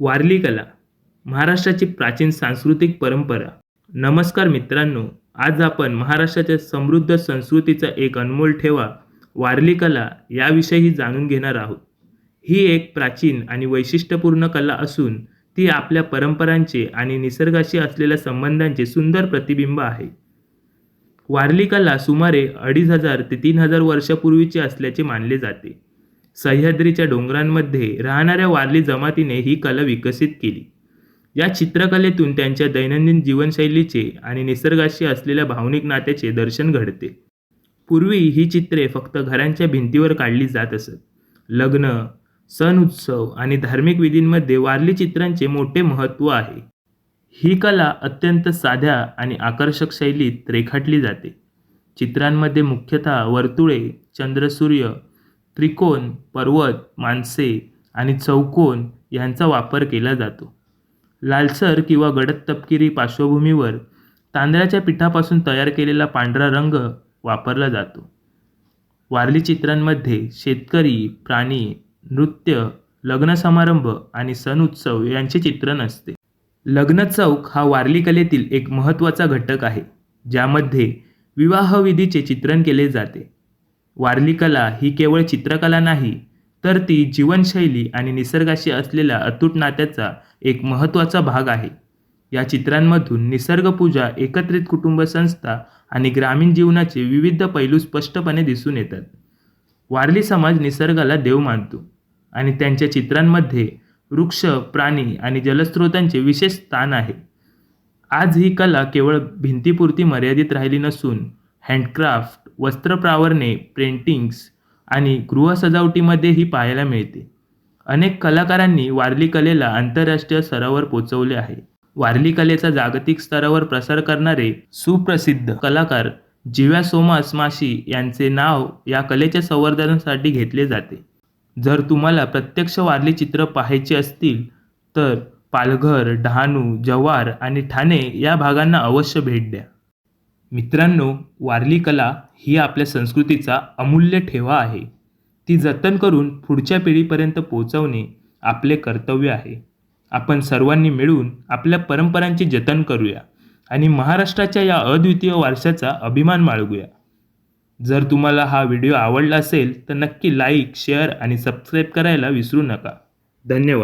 वारली कला महाराष्ट्राची प्राचीन सांस्कृतिक परंपरा. नमस्कार मित्रांनो आज आपण महाराष्ट्राच्या समृद्ध संस्कृतीचा एक अनमोल ठेवा वारली कला याविषयी जाणून घेणार आहोत. ही एक प्राचीन आणि वैशिष्ट्यपूर्ण कला असून ती आपल्या परंपरांचे आणि निसर्गाशी असलेल्या संबंधांचे सुंदर प्रतिबिंब आहे. वारली कला सुमारे अडीच हजार ते तीन हजार वर्षापूर्वीची असल्याचे मानले जाते. सह्याद्रीच्या डोंगरांमध्ये राहणाऱ्या वारली जमातीने ही कला विकसित केली. या चित्रकलेतून त्यांच्या दैनंदिन जीवनशैलीचे आणि निसर्गाशी असलेल्या भावनिक नात्याचे दर्शन घडते. पूर्वी ही चित्रे फक्त घरांच्या भिंतीवर काढली जात असत. लग्न सण उत्सव आणि धार्मिक विधींमध्ये वारली चित्रांचे मोठे महत्त्व आहे. ही कला अत्यंत साध्या आणि आकर्षक शैलीत रेखाटली जाते. चित्रांमध्ये मुख्यतः वर्तुळे चंद्रसूर्य त्रिकोण पर्वत माणसे आणि चौकोन यांचा वापर केला जातो. लालसर किंवा गडद तपकिरी पार्श्वभूमीवर तांदळाच्या पिठापासून तयार केलेला पांढरा रंग वापरला जातो. वारली चित्रांमध्ये शेतकरी प्राणी नृत्य लग्न समारंभ आणि सण उत्सव यांचे चित्रण असते. लग्न चौक हा वारली कलेतील एक महत्त्वाचा घटक आहे ज्यामध्ये विवाहविधीचे चित्रण केले जाते. वारली कला ही केवळ चित्रकला नाही तर ती जीवनशैली आणि निसर्गाशी असलेल्या अतूट नात्याचा एक महत्त्वाचा भाग आहे. या चित्रांमधून निसर्गपूजा एकत्रित कुटुंब संस्था आणि ग्रामीण जीवनाचे विविध पैलू स्पष्टपणे दिसून येतात. वारली समाज निसर्गाला देव मानतो आणि त्यांच्या चित्रांमध्ये वृक्ष प्राणी आणि जलस्रोतांचे विशेष स्थान आहे. आज ही कला केवळ भिंतीपुरती मर्यादित राहिली नसून हँडक्राफ्ट वस्त्रप्रावरणे पेंटिंग्स आणि गृहसजावटीमध्येही पाहायला मिळते. अनेक कलाकारांनी वारली कलेला आंतरराष्ट्रीय स्तरावर पोचवले आहे. वारली कलेचा जागतिक स्तरावर प्रसार करणारे सुप्रसिद्ध कलाकार जिव्या सोमास माशी यांचे नाव या कलेच्या संवर्धनासाठी घेतले जाते. जर तुम्हाला प्रत्यक्ष वारली चित्र पाहायची असतील तर पालघर डहाणू जव्हार आणि ठाणे या भागांना अवश्य भेट द्या. मित्रांनो वारली कला ही आपल्या संस्कृतीचा अमूल्य ठेवा आहे. ती जतन करून पुढच्या पिढीपर्यंत पोहोचवणे आपले कर्तव्य आहे. आपण सर्वांनी मिळून आपल्या परंपरांचे जतन करूया आणि महाराष्ट्राच्या या अद्वितीय वारशाचा अभिमान बाळगूया. जर तुम्हाला हा व्हिडिओ आवडला असेल तर नक्की लाईक शेअर आणि सबस्क्राईब करायला विसरू नका. धन्यवाद.